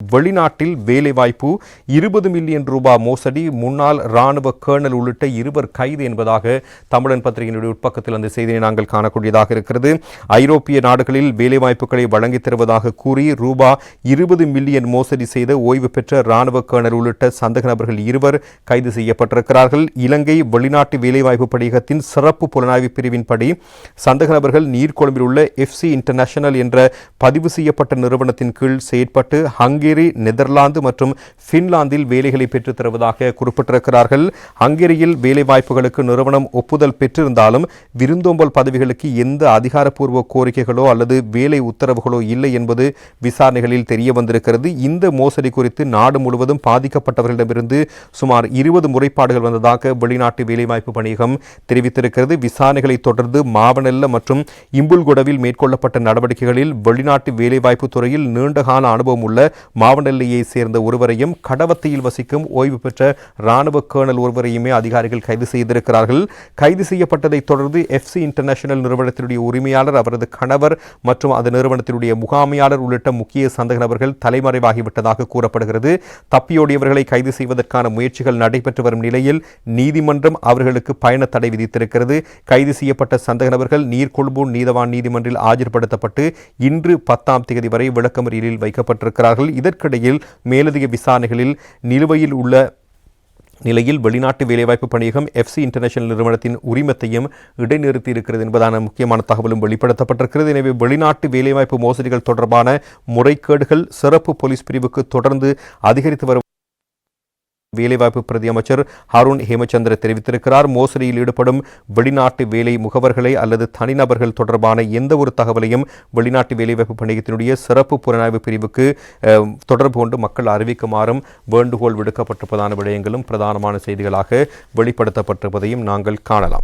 வெளிநாட்டில் வேலைவாய்ப்பு இருபது மில்லியன் ரூபாய் மோசடி முன்னாள் ராணுவ கேர்னல் உள்ளிட்ட இருவர் கைது என்பதாக தமிழன் பத்திரிகையினுடைய உட்பக்கத்தில் அந்த செய்தியை நாங்கள் காணக்கூடியதாக இருக்கிறது. ஐரோப்பிய நாடுகளில் வேலைவாய்ப்புகளை வழங்கித் தருவதாக கூறி ரூபா இருபது மில்லியன் மோசடி செய்த ஓய்வு பெற்ற ராணுவ கேர்னல் உள்ளிட்ட சந்தக நபர்கள் இருவர் கைது செய்யப்பட்டிருக்கிறார்கள். இலங்கை வெளிநாட்டு வேலைவாய்ப்பு படிகத்தின் சிறப்பு புலனாய்வு பிரிவின்படி சந்தக நபர்கள் நீர்கொழும்பில் உள்ள எஃப்சி இன்டர்நேஷனல் என்ற பதிவு செய்யப்பட்ட நிறுவனத்தின் கீழ் செயற்பட்டு ஹங்கேரி நெதர்லாந்து மற்றும் பின்லாந்தில் வேலைகளை பெற்றுத் தருவதாக குறிப்பிட்டிருக்கிறார்கள். ஹங்கேரியில் வேலைவாய்ப்புகளுக்கு நிறுவனம் ஒப்புதல் பெற்றிருந்தாலும் விருந்தோம்பல் பதவிகளுக்கு எந்த அதிகாரப்பூர்வ கோரிக்கைகளோ அல்லது வேலை உத்தரவுகளோ இல்லை என்பது விசாரணைகளில் தெரிய வந்திருக்கிறது இந்த மோசடி குறித்து நாடு முழுவதும் பாதிக்கப்பட்டவர்களிடமிருந்து சுமார் இருபது முறைப்பாடுகள் வந்ததாக வெளிநாட்டு வேலைவாய்ப்பு பணியகம் தெரிவித்திருக்கிறது. விசாரணைகளை தொடர்ந்து மாவனல்ல மற்றும் இம்புல்குடவில் மேற்கொள்ளப்பட்ட நடவடிக்கைகளில் வெளிநாட்டு வேலைவாய்ப்பு துறையில் நீண்டகால அனுபவம் உள்ள மாவனல்லையை சேர்ந்த ஒருவரையும் கடவத்தையில் வசிக்கும் ஓய்வு பெற்ற ராணுவ கேர்னல் ஒருவரையுமே அதிகாரிகள் கைது செய்திருக்கிறார்கள். கைது செய்யப்பட்டதைத் தொடர்ந்து எஃப்சி இன்டர்நேஷனல் நிறுவனத்தினுடைய உரிமையாளர் அவரது கணவர் மற்றும் அந்த நிறுவனத்தினுடைய முகாமையாளர் உள்ளிட்ட முக்கிய சந்தக நபர்கள் தலைமறைவாகிவிட்டதாக கூறப்படுகிறது. தப்பியோடியவர்களை கைது செய்வதற்கான முயற்சிகள் நடைபெற்று வரும் நிலையில் நீதிமன்றம் அவர்களுக்கு பயண தடை விதித்திருக்கிறது. கைது செய்யப்பட்ட சந்தக நபர்கள் நீர்கொழும்பு நீதவான் நீதிமன்றில் ஆஜர்படுத்தப்பட்டு இன்று பத்தாம் தேதி வரை விளக்கமறியலில் வைக்கப்பட்டிருக்கிறார்கள். இதற்கிடையில் மேலதிக விசாரணைகளில் நிலுவையில் உள்ள நிலையில் வெளிநாட்டு வேலைவாய்ப்பு பணியகம் எஃப்சி இன்டர்நேஷனல் நிறுவனத்தின் உரிமத்தையும் இடைநிறுத்தி இருக்கிறது என்பதான முக்கியமான தகவலும் வெளிப்படுத்தப்பட்டிருக்கிறது. எனவே வெளிநாட்டு வேலைவாய்ப்பு மோசடிகள் தொடர்பான முறைகேடுகள் சிறப்பு போலீஸ் பிரிவுக்கு தொடர்ந்து அதிகரித்து வரும் வேலைவாய்ப்பு பிரதி அமைச்சர் ஹருண் ஹேமச்சந்திர தெரிவித்திருக்கிறார். மோசடியில் ஈடுபடும் வெளிநாட்டு வேலை முகவர்களை அல்லது தனிநபர்கள் தொடர்பான எந்த ஒரு தகவலையும் வெளிநாட்டு வேலைவாய்ப்பு பணியத்தினுடைய சிறப்பு புலனாய்வு பிரிவுக்கு தொடர்பு கொண்டு மக்கள் அறிவிக்குமாறும் வேண்டுகோள் விடுக்கப்பட்டிருப்பதான விடயங்களும் பிரதானமான செய்திகளாக வெளிப்படுத்தப்பட்டிருப்பதையும் நாங்கள் காணலாம்.